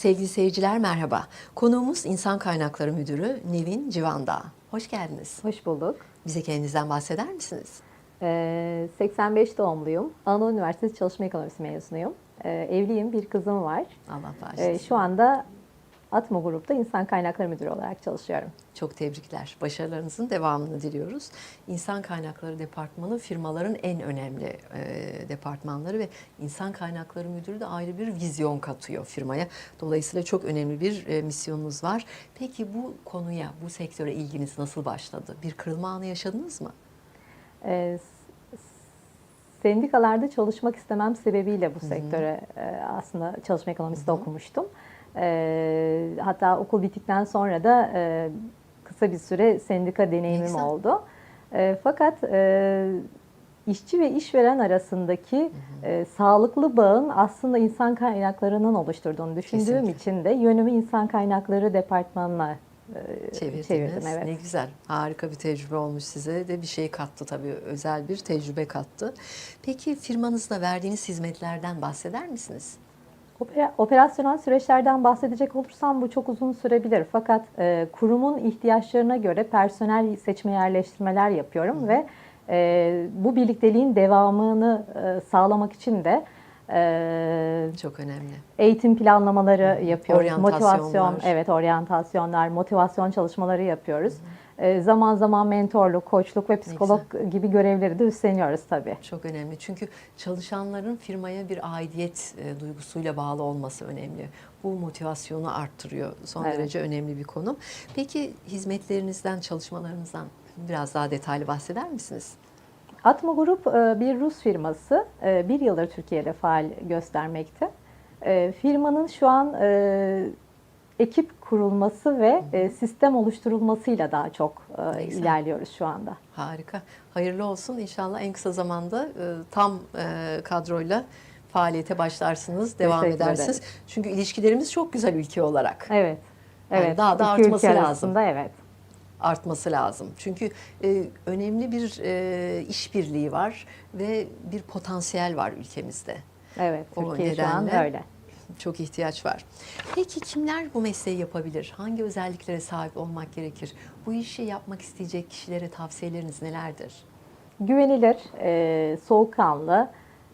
Sevgili seyirciler merhaba. Konuğumuz İnsan Kaynakları Müdürü Nevin Civandağ. Hoş geldiniz. Hoş bulduk. Bize kendinizden bahseder misiniz? Ee, 85 doğumluyum. Anadolu Üniversitesi Çalışma Ekonomisi mezunuyum. Ee, evliyim, bir kızım var. Allah Ee, bağışlasın. şu anda Atma Grup'ta İnsan Kaynakları Müdürü olarak çalışıyorum. Çok tebrikler. Başarılarınızın devamını diliyoruz. İnsan Kaynakları Departmanı firmaların en önemli e, departmanları ve İnsan Kaynakları Müdürü de ayrı bir vizyon katıyor firmaya. Dolayısıyla çok önemli bir e, misyonunuz var. Peki bu konuya, bu sektöre ilginiz nasıl başladı? Bir kırılma anı yaşadınız mı? S- sendikalarda çalışmak istemem sebebiyle bu sektöre e, aslında çalışma ekonomisi de okumuştum. Ee, hatta okul bittikten sonra da e, kısa bir süre sendika deneyimim güzel. oldu. E, fakat e, işçi ve işveren arasındaki e, sağlıklı bağın aslında insan kaynaklarının oluşturduğunu düşündüğüm Kesinlikle. için de yönümü insan kaynakları departmanına e, Çevirdiniz. çevirdim. Evet. Ne güzel. Harika bir tecrübe olmuş size de bir şey kattı tabii. Özel bir tecrübe kattı. Peki firmanızda verdiğiniz hizmetlerden bahseder misiniz? Opera- Operasyonel süreçlerden bahsedecek olursam bu çok uzun sürebilir. Fakat e, kurumun ihtiyaçlarına göre personel seçme yerleştirmeler yapıyorum ve e, bu birlikteliğin devamını e, sağlamak için de e, Çok önemli. eğitim planlamaları yapıyoruz. Motivasyon, evet oryantasyonlar, motivasyon çalışmaları yapıyoruz. E, zaman zaman mentorluk, koçluk ve psikolog gibi görevleri de üstleniyoruz tabii. Çok önemli. Çünkü çalışanların firmaya bir aidiyet e, duygusuyla bağlı olması önemli. Bu motivasyonu arttırıyor. Son Evet. derece önemli bir konu. Peki hizmetlerinizden, çalışmalarınızdan biraz daha detaylı bahseder misiniz? Atma Grup e, bir Rus firması. E, Bir yıldır Türkiye'de faal göstermekte. Firmanın şu an ekip kurulması ve e, sistem oluşturulmasıyla daha çok e, ilerliyoruz şu anda. Harika. Hayırlı olsun. İnşallah en kısa zamanda e, tam e, kadroyla faaliyete başlarsınız, devam Teşekkür edersiniz. ederiz. Çünkü ilişkilerimiz çok güzel ülke olarak. Evet. Yani Evet. daha da İki artması lazım. arasında, Evet. artması lazım. Çünkü e, önemli bir e, işbirliği var ve bir potansiyel var ülkemizde. Evet. O Türkiye şu an nedenle- öyle. Çok ihtiyaç var. Peki kimler bu mesleği yapabilir? Hangi özelliklere sahip olmak gerekir? Bu işi yapmak isteyecek kişilere tavsiyeleriniz nelerdir? Güvenilir, e, soğukkanlı,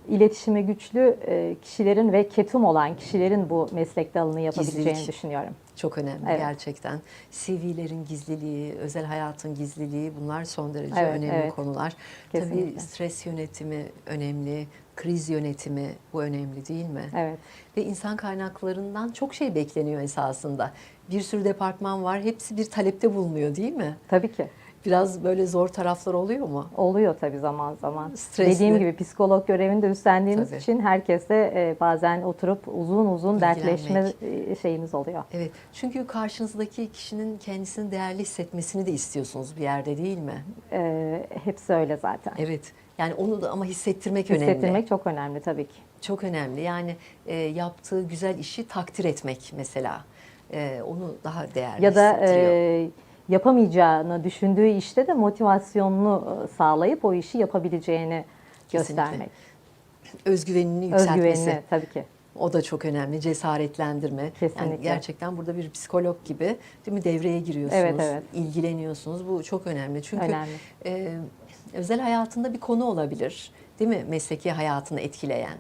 iletişimi güçlü e, kişilerin ve ketum olan kişilerin bu meslek dalını yapabileceğini Gizlilik. düşünüyorum. Çok önemli Evet. gerçekten. CV'lerin gizliliği, özel hayatın gizliliği bunlar son derece Evet, önemli evet. konular. Tabii Kesinlikle. stres yönetimi önemli, kriz yönetimi bu önemli değil mi? Evet. Ve insan kaynaklarından çok şey bekleniyor esasında. Bir sürü departman var, hepsi bir talepte bulunuyor değil mi? Tabii ki. Biraz böyle zor taraflar oluyor mu? Oluyor tabii zaman zaman. Stresli. Dediğim gibi psikolog görevini de üstlendiğimiz Tabii. için herkesle e, bazen oturup uzun uzun dertleşme e, şeyimiz oluyor. Evet, çünkü karşınızdaki kişinin kendisini değerli hissetmesini de istiyorsunuz bir yerde değil mi? E, hepsi öyle zaten. Evet, yani onu da ama hissettirmek, önemli. Hissettirmek çok önemli tabii ki. Çok önemli. Yani e, yaptığı güzel işi takdir etmek mesela. E, onu daha değerli Ya da e, yapamayacağını düşündüğü işte de motivasyonunu e, sağlayıp o işi yapabileceğini Kesinlikle. göstermek. Özgüvenini yükseltmesi. Özgüvenini tabii ki. O da çok önemli. Cesaretlendirme. Yani Kesinlikle. gerçekten burada bir psikolog gibi değil mi devreye giriyorsunuz. Evet, evet. ilgileniyorsunuz. Bu çok önemli. Çünkü Önemli. e, özel hayatında bir konu olabilir. Değil mi? Mesleki hayatını etkileyen.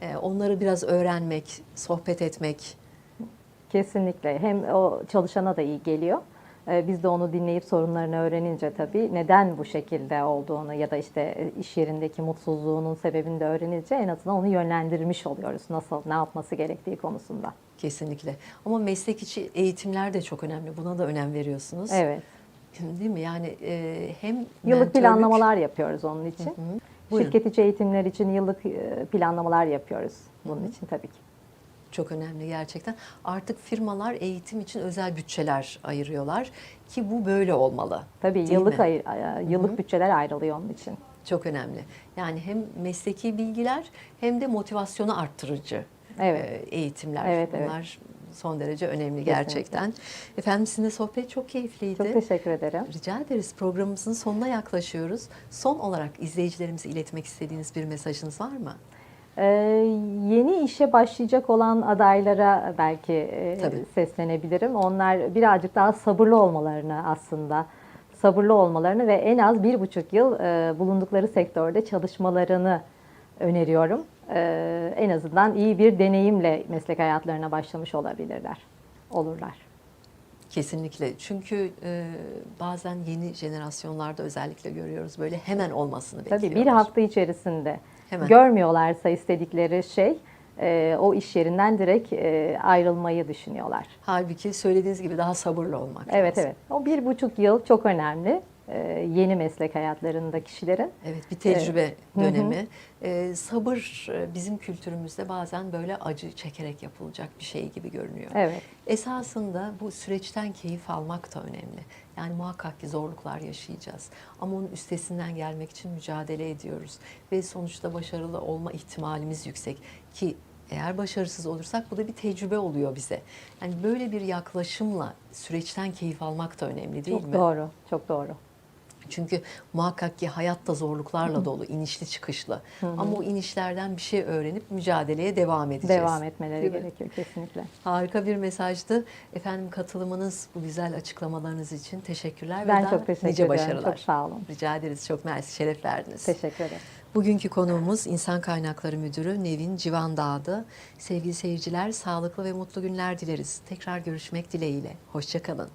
E, onları biraz öğrenmek, sohbet etmek. Kesinlikle. Hem o çalışana da iyi geliyor. Ee, Biz de onu dinleyip sorunlarını öğrenince tabii neden bu şekilde olduğunu ya da işte e, iş yerindeki mutsuzluğunun sebebini de öğrenince en azından onu yönlendirmiş oluyoruz. Nasıl, ne yapması gerektiği konusunda. Kesinlikle. Ama meslek içi eğitimler de çok önemli. Buna da önem veriyorsunuz. Evet. Değil mi? Yani e, hem Yıllık mentörlük- planlamalar yapıyoruz onun için. Buyurun. Şirket içi eğitimler için yıllık planlamalar yapıyoruz bunun için tabii ki. Çok önemli gerçekten. Artık firmalar eğitim için özel bütçeler ayırıyorlar ki bu böyle olmalı. Tabii Değil yıllık ayır- yıllık bütçeler ayrılıyor onun için. Çok önemli. Yani hem mesleki bilgiler hem de motivasyonu arttırıcı Evet. eğitimler. Evet, evet. Son derece önemli Kesinlikle. gerçekten. Efendim sizinle sohbet çok keyifliydi. Çok teşekkür ederim. Rica ederiz. Programımızın sonuna yaklaşıyoruz. Son olarak izleyicilerimize iletmek istediğiniz bir mesajınız var mı? Ee, yeni işe başlayacak olan adaylara belki e, Tabii. seslenebilirim. Onlar birazcık daha sabırlı olmalarını aslında sabırlı olmalarını ve en az bir buçuk yıl e, bulundukları sektörde çalışmalarını öneriyorum. Ee, en azından iyi bir deneyimle meslek hayatlarına başlamış olabilirler, olurlar. Kesinlikle. Çünkü e, bazen yeni jenerasyonlarda özellikle görüyoruz böyle hemen olmasını bekliyorlar. Tabii bir hafta içerisinde Hemen. görmüyorlarsa istedikleri şey e, o iş yerinden direkt e, ayrılmayı düşünüyorlar. Halbuki söylediğiniz gibi daha sabırlı olmak Evet lazım. evet. O bir buçuk yıl çok önemli. E, yeni meslek hayatlarında kişilerin. Evet bir tecrübe Hı hı. dönemi. Ee, sabır e, bizim kültürümüzde bazen böyle acı çekerek yapılacak bir şey gibi görünüyor. Evet. Esasında bu süreçten keyif almak da önemli. Yani muhakkak ki zorluklar yaşayacağız. Ama onun üstesinden gelmek için mücadele ediyoruz. Ve sonuçta başarılı olma ihtimalimiz yüksek. Ki eğer başarısız olursak bu da bir tecrübe oluyor bize. Yani böyle bir yaklaşımla süreçten keyif almak da önemli değil Çok mi? doğru. Çok doğru. Çünkü muhakkak ki hayat da zorluklarla dolu, inişli çıkışlı. Ama o inişlerden bir şey öğrenip mücadeleye devam edeceğiz. Devam etmeleri Değil mi? gerekiyor kesinlikle. Harika bir mesajdı. Efendim katılımınız, bu güzel açıklamalarınız için teşekkürler. ve Ben daha çok teşekkür nice ederim. başarılar. Çok sağ olun. Rica ederiz. Çok mersi, şeref verdiniz. Teşekkür ederim. Bugünkü konuğumuz İnsan Kaynakları Müdürü Nevin Civandağ'dı. Sevgili seyirciler, sağlıklı ve mutlu günler dileriz. Tekrar görüşmek dileğiyle. Hoşçakalın.